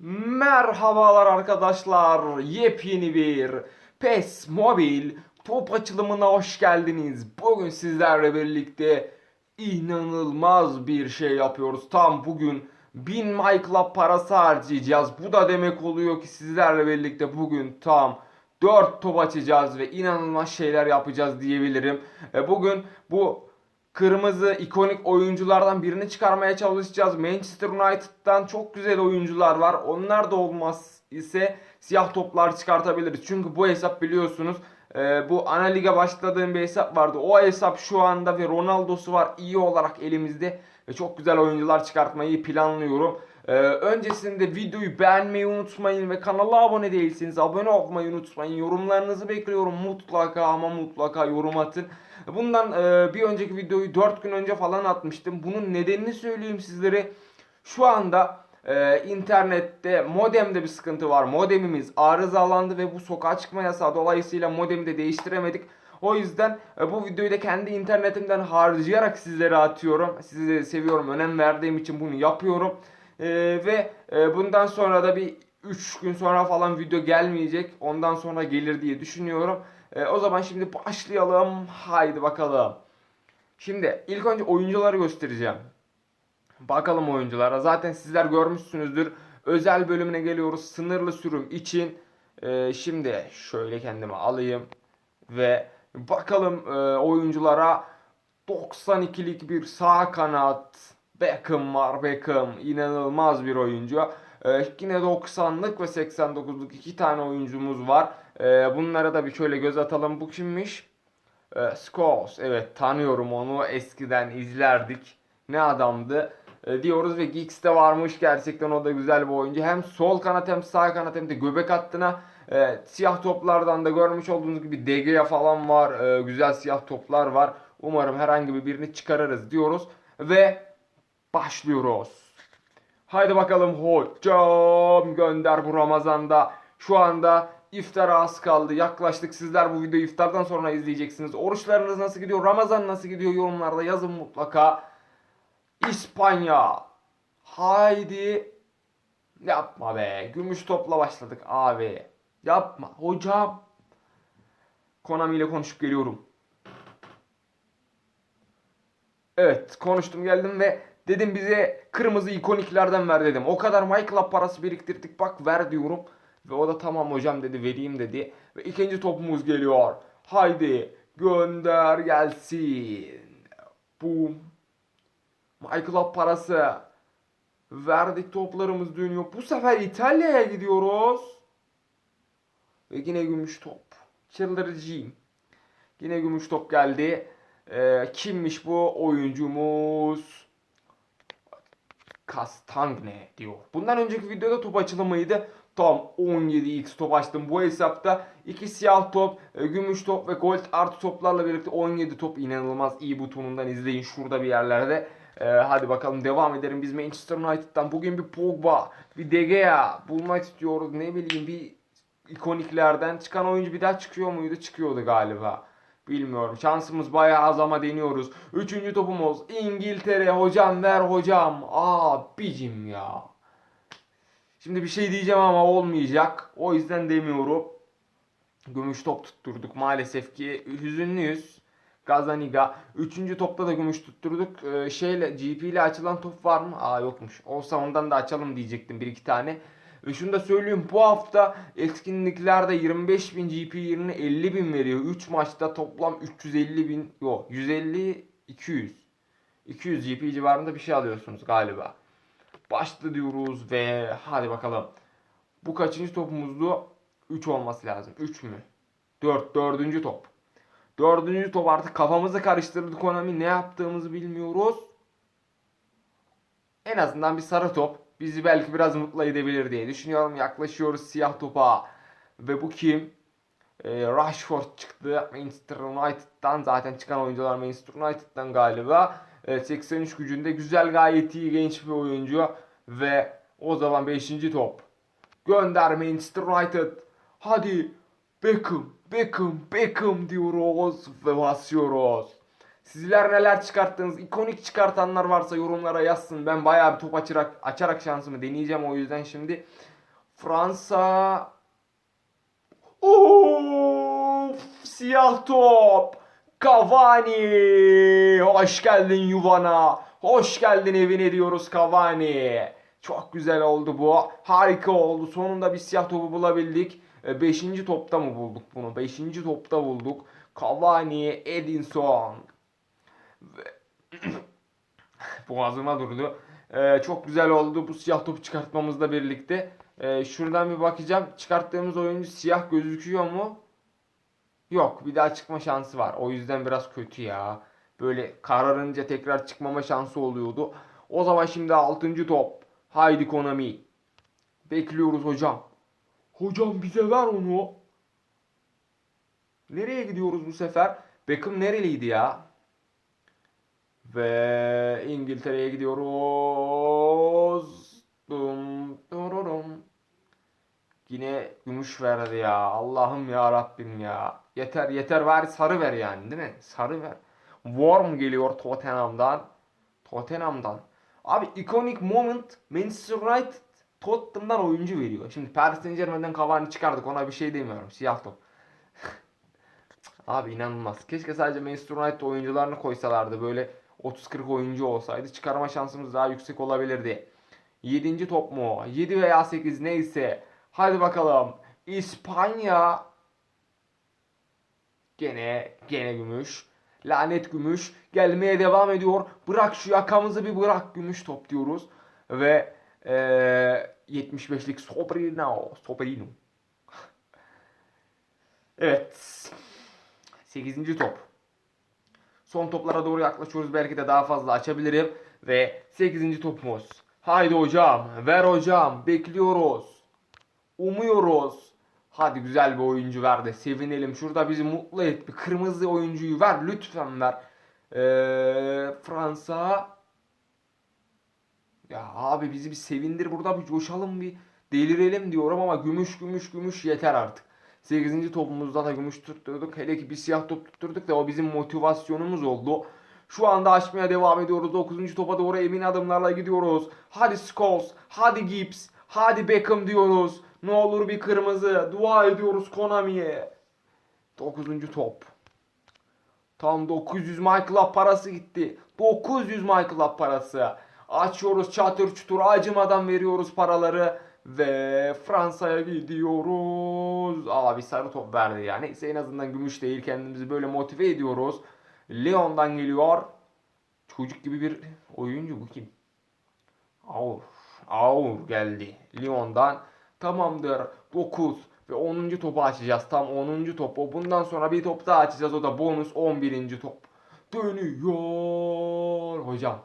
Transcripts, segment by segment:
Merhabalar arkadaşlar. Yepyeni bir PES Mobil top açılımına hoş geldiniz. Bugün sizlerle birlikte inanılmaz bir şey yapıyoruz. Tam bugün 1000 MyClub parası harcayacağız. Bu da demek oluyor ki sizlerle birlikte bugün tam 4 top açacağız ve inanılmaz şeyler yapacağız diyebilirim. E, Bugün bu kırmızı ikonik oyunculardan birini çıkarmaya çalışacağız. Manchester United'dan çok güzel oyuncular var. Onlar da olmaz ise siyah toplar çıkartabiliriz. Çünkü bu hesap biliyorsunuz e, bu ana lige başladığım bir hesap vardı. O hesap şu anda ve Ronaldo'su var iyi olarak elimizde ve çok güzel oyuncular çıkartmayı planlıyorum. Ee, öncesinde videoyu beğenmeyi unutmayın ve kanala abone değilseniz abone olmayı unutmayın. Yorumlarınızı bekliyorum mutlaka ama mutlaka yorum atın. Bundan e, bir önceki videoyu 4 gün önce falan atmıştım. Bunun nedenini söyleyeyim sizlere. Şu anda e, internette modemde bir sıkıntı var. Modemimiz arızalandı ve bu sokağa çıkma yasağı dolayısıyla modemi de değiştiremedik. O yüzden e, bu videoyu da kendi internetimden harcayarak sizlere atıyorum. Sizi seviyorum, önem verdiğim için bunu yapıyorum. E, ve e, bundan sonra da bir 3 gün sonra falan video gelmeyecek. Ondan sonra gelir diye düşünüyorum. E, o zaman şimdi başlayalım. Haydi bakalım. Şimdi ilk önce oyuncuları göstereceğim. Bakalım oyunculara. Zaten sizler görmüşsünüzdür. Özel bölümüne geliyoruz. Sınırlı sürüm için. Ee, şimdi şöyle kendimi alayım. Ve bakalım e, oyunculara 92'lik bir sağ kanat. Beckham var Beckham. inanılmaz bir oyuncu. Ee, yine 90'lık ve 89'luk iki tane oyuncumuz var. Ee, bunlara da bir şöyle göz atalım. Bu kimmiş? Ee, Scholes. Evet tanıyorum onu. Eskiden izlerdik. Ne adamdı e, diyoruz ve Giggs de varmış. Gerçekten o da güzel bir oyuncu. Hem sol kanat hem sağ kanat hem de göbek hattına e, siyah toplardan da görmüş olduğunuz gibi DG'ye falan var. E, güzel siyah toplar var. Umarım herhangi bir birini çıkarırız diyoruz. Ve başlıyoruz. Haydi bakalım hocam gönder bu Ramazan'da. Şu anda iftara az kaldı. Yaklaştık. Sizler bu videoyu iftardan sonra izleyeceksiniz. Oruçlarınız nasıl gidiyor? Ramazan nasıl gidiyor? Yorumlarda yazın mutlaka. İspanya. Haydi. Yapma be. Gümüş topla başladık abi. Yapma. Hocam. Konami ile konuşup geliyorum. Evet konuştum geldim ve dedim bize kırmızı ikoniklerden ver dedim. O kadar MyClub parası biriktirdik bak ver diyorum. Ve o da tamam hocam dedi vereyim dedi. Ve ikinci topumuz geliyor. Haydi gönder gelsin. Boom. MyClub parası. Verdik toplarımız dönüyor. Bu sefer İtalya'ya gidiyoruz. Ve yine gümüş top. Çıldırıcıyım. Yine gümüş top geldi. Ee, kimmiş bu oyuncumuz? Castagne diyor. Bundan önceki videoda top açılımıydı. Tam 17x top açtım. Bu hesapta iki siyah top, e, gümüş top ve gold artı toplarla birlikte 17 top inanılmaz iyi butonundan izleyin şurada bir yerlerde. Ee, hadi bakalım devam edelim. Biz Manchester United'dan bugün bir Pogba, bir De Gea bulmak istiyoruz. Ne bileyim bir ikoniklerden çıkan oyuncu bir daha çıkıyor muydu? Çıkıyordu galiba. Bilmiyorum. Şansımız bayağı az ama deniyoruz. Üçüncü topumuz İngiltere. Hocam ver hocam. Abicim ya. Şimdi bir şey diyeceğim ama olmayacak. O yüzden demiyorum. Gümüş top tutturduk maalesef ki. Hüzünlüyüz. Gazaniga. Üçüncü topta da gümüş tutturduk. Ee, şeyle GP ile açılan top var mı? Aa yokmuş. Olsa ondan da açalım diyecektim bir iki tane. Ve şunu da söyleyeyim bu hafta etkinliklerde 25 bin GP yerine 50 bin veriyor. 3 maçta toplam 350 bin yok 150 200 200 GP civarında bir şey alıyorsunuz galiba. Başla diyoruz ve hadi bakalım. Bu kaçıncı topumuzdu? 3 olması lazım. 3 mü? 4. Dördüncü top. Dördüncü top artık kafamızı karıştırdı Konami. Ne yaptığımızı bilmiyoruz. En azından bir sarı top bizi belki biraz mutlu edebilir diye düşünüyorum. Yaklaşıyoruz siyah topa. Ve bu kim? Ee, Rashford çıktı. Manchester United'dan zaten çıkan oyuncular Manchester United'dan galiba. Ee, 83 gücünde güzel gayet iyi genç bir oyuncu. Ve o zaman 5. top. Gönder Manchester United. Hadi Beckham, Beckham, Beckham diyoruz ve basıyoruz. Sizler neler çıkarttınız? İkonik çıkartanlar varsa yorumlara yazsın. Ben bayağı bir top açarak, açarak şansımı deneyeceğim o yüzden şimdi. Fransa Of, siyah top. Cavani. Hoş geldin yuvana. Hoş geldin evine diyoruz Cavani. Çok güzel oldu bu. Harika oldu. Sonunda bir siyah topu bulabildik. 5. topta mı bulduk bunu? 5. topta bulduk. Cavani, Edinson. Boğazıma durdu. Ee, çok güzel oldu bu siyah topu çıkartmamızla birlikte. Ee, şuradan bir bakacağım. Çıkarttığımız oyuncu siyah gözüküyor mu? Yok. Bir daha çıkma şansı var. O yüzden biraz kötü ya. Böyle kararınca tekrar çıkmama şansı oluyordu. O zaman şimdi 6. top. Haydi Konami. Bekliyoruz hocam. Hocam bize ver onu. Nereye gidiyoruz bu sefer? Beckham nereliydi ya? Ve İngiltere'ye gidiyoruz. Dum, dururum. Yine gümüş verdi ya. Allah'ım ya Rabbim ya. Yeter yeter ver sarı ver yani değil mi? Sarı ver. Worm geliyor Tottenham'dan. Tottenham'dan. Abi iconic moment Manchester United Tottenham'dan oyuncu veriyor. Şimdi Paris Saint Germain'den Cavani çıkardık ona bir şey demiyorum. Siyah top. Abi inanılmaz. Keşke sadece Manchester United oyuncularını koysalardı. Böyle 30-40 oyuncu olsaydı çıkarma şansımız daha yüksek olabilirdi. 7. top mu? 7 veya 8 neyse. Hadi bakalım. İspanya. Gene gene gümüş. Lanet gümüş. Gelmeye devam ediyor. Bırak şu yakamızı bir bırak gümüş top diyoruz. Ve eee 75'lik Sobrino. Sobrino. evet. 8. top. Son toplara doğru yaklaşıyoruz. Belki de daha fazla açabilirim. Ve 8. topumuz. Haydi hocam. Ver hocam. Bekliyoruz. Umuyoruz. Hadi güzel bir oyuncu ver de sevinelim. Şurada bizi mutlu et. Bir kırmızı oyuncuyu ver. Lütfen ver. Ee, Fransa. Ya abi bizi bir sevindir. Burada bir coşalım bir delirelim diyorum ama gümüş gümüş gümüş yeter artık. 8. topumuzda da gümüş tutturduk. Hele ki bir siyah top tutturduk da o bizim motivasyonumuz oldu. Şu anda açmaya devam ediyoruz. 9. topa doğru emin adımlarla gidiyoruz. Hadi Scholes, hadi Gibbs, hadi Beckham diyoruz. Ne olur bir kırmızı. Dua ediyoruz Konami'ye. 9. top. Tam 900 Michael parası gitti. 900 Michael parası. Açıyoruz çatır çutur acımadan veriyoruz paraları. Ve Fransa'ya gidiyoruz. Abi sarı top verdi ya. Neyse en azından gümüş değil. Kendimizi böyle motive ediyoruz. Leon'dan geliyor. Çocuk gibi bir oyuncu bu kim? Aur. Aur geldi. Leon'dan. Tamamdır. 9 ve 10. topu açacağız. Tam 10. top. Bundan sonra bir top daha açacağız. O da bonus 11. top. Dönüyor. Hocam.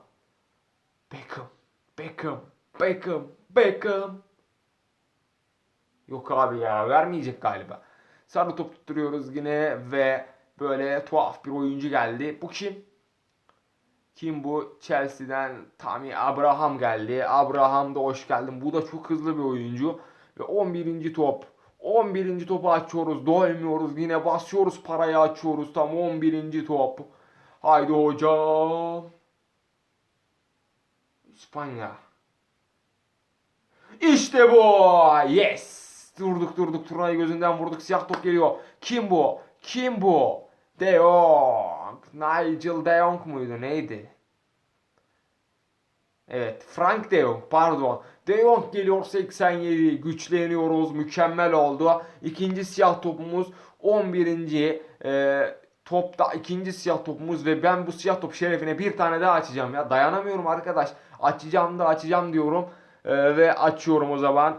Beckham. Beckham. Beckham. Beckham. Yok abi ya vermeyecek galiba. Sarı top tutturuyoruz yine ve böyle tuhaf bir oyuncu geldi. Bu kim? Kim bu? Chelsea'den Tammy Abraham geldi. Abraham da hoş geldin. Bu da çok hızlı bir oyuncu. Ve 11. top. 11. topu açıyoruz. Doymuyoruz. Yine basıyoruz parayı açıyoruz. Tam 11. top. Haydi hocam. İspanya. İşte bu. Yes. Durduk durduk turnayı gözünden vurduk. Siyah top geliyor. Kim bu? Kim bu? De Jong. Nigel De Jong muydu? Neydi? Evet. Frank De Jong. Pardon. De Jong geliyor 87. Güçleniyoruz. Mükemmel oldu. İkinci siyah topumuz 11. E, topta ikinci siyah topumuz ve ben bu siyah top şerefine bir tane daha açacağım ya. Dayanamıyorum arkadaş. Açacağım da açacağım diyorum. E, ve açıyorum o zaman.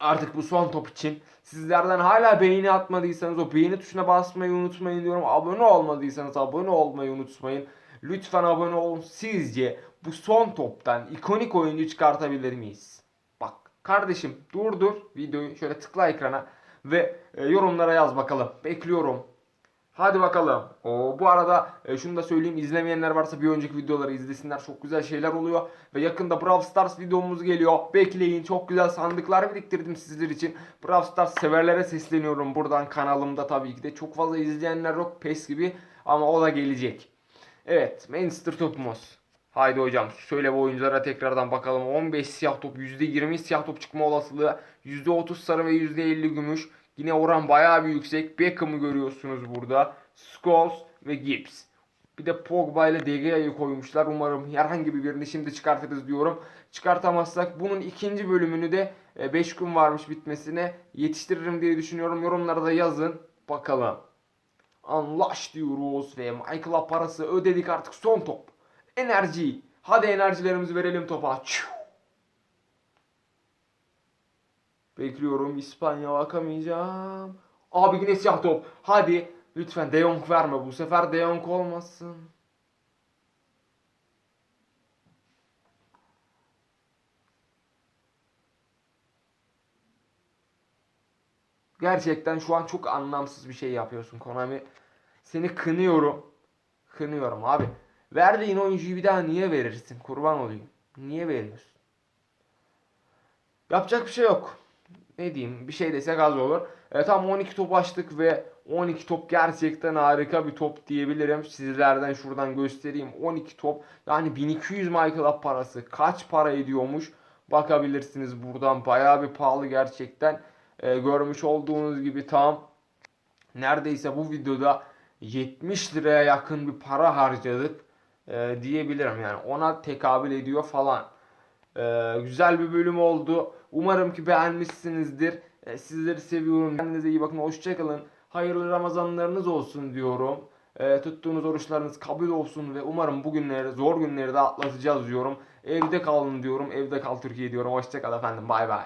Artık bu son top için sizlerden hala beğeni atmadıysanız o beğeni tuşuna basmayı unutmayın diyorum. Abone olmadıysanız abone olmayı unutmayın. Lütfen abone olun. Sizce bu son toptan ikonik oyuncu çıkartabilir miyiz? Bak kardeşim durdur videoyu şöyle tıkla ekrana ve e, yorumlara yaz bakalım. Bekliyorum. Hadi bakalım. Oo, bu arada e, şunu da söyleyeyim izlemeyenler varsa bir önceki videoları izlesinler. Çok güzel şeyler oluyor. Ve yakında Brawl Stars videomuz geliyor. Bekleyin. Çok güzel sandıklar biriktirdim sizler için. Brawl Stars severlere sesleniyorum buradan kanalımda tabii ki de. Çok fazla izleyenler yok PES gibi ama o da gelecek. Evet Manchester topumuz. Haydi hocam söyle bu oyunculara tekrardan bakalım. 15 siyah top, %20 siyah top çıkma olasılığı, %30 sarı ve %50 gümüş. Yine oran bayağı bir yüksek. Beckham'ı görüyorsunuz burada. Scholes ve Gibbs. Bir de Pogba ile De Gea'yı koymuşlar. Umarım herhangi bir birini şimdi çıkartırız diyorum. Çıkartamazsak bunun ikinci bölümünü de 5 gün varmış bitmesine yetiştiririm diye düşünüyorum. Yorumlara da yazın. Bakalım. Anlaş diyoruz ve Michael'a parası ödedik artık son top. Enerji. Hadi enerjilerimizi verelim topa. Bekliyorum İspanya bakamayacağım. Abi yine siyah top. Hadi lütfen De Jong verme bu sefer De Jong olmasın. Gerçekten şu an çok anlamsız bir şey yapıyorsun Konami. Seni kınıyorum. Kınıyorum abi. Verdiğin oyuncuyu bir daha niye verirsin? Kurban olayım. Niye veriyorsun? Yapacak bir şey yok. Ne diyeyim? Bir şey desek az olur. E, tam 12 top açtık ve 12 top gerçekten harika bir top diyebilirim. Sizlerden şuradan göstereyim. 12 top. Yani 1200 Michael Up parası. Kaç para ediyormuş? Bakabilirsiniz buradan. Bayağı bir pahalı gerçekten. E, görmüş olduğunuz gibi tam neredeyse bu videoda 70 liraya yakın bir para harcadık e, diyebilirim. Yani ona tekabül ediyor falan. E, güzel bir bölüm oldu. Umarım ki beğenmişsinizdir. E, sizleri seviyorum. Kendinize iyi bakın. Hoşçakalın. Hayırlı Ramazanlarınız olsun diyorum. E, tuttuğunuz oruçlarınız kabul olsun ve umarım bu günleri, zor günleri de atlatacağız diyorum. Evde kalın diyorum. Evde kal Türkiye diyorum. Hoşçakal efendim. Bay bay.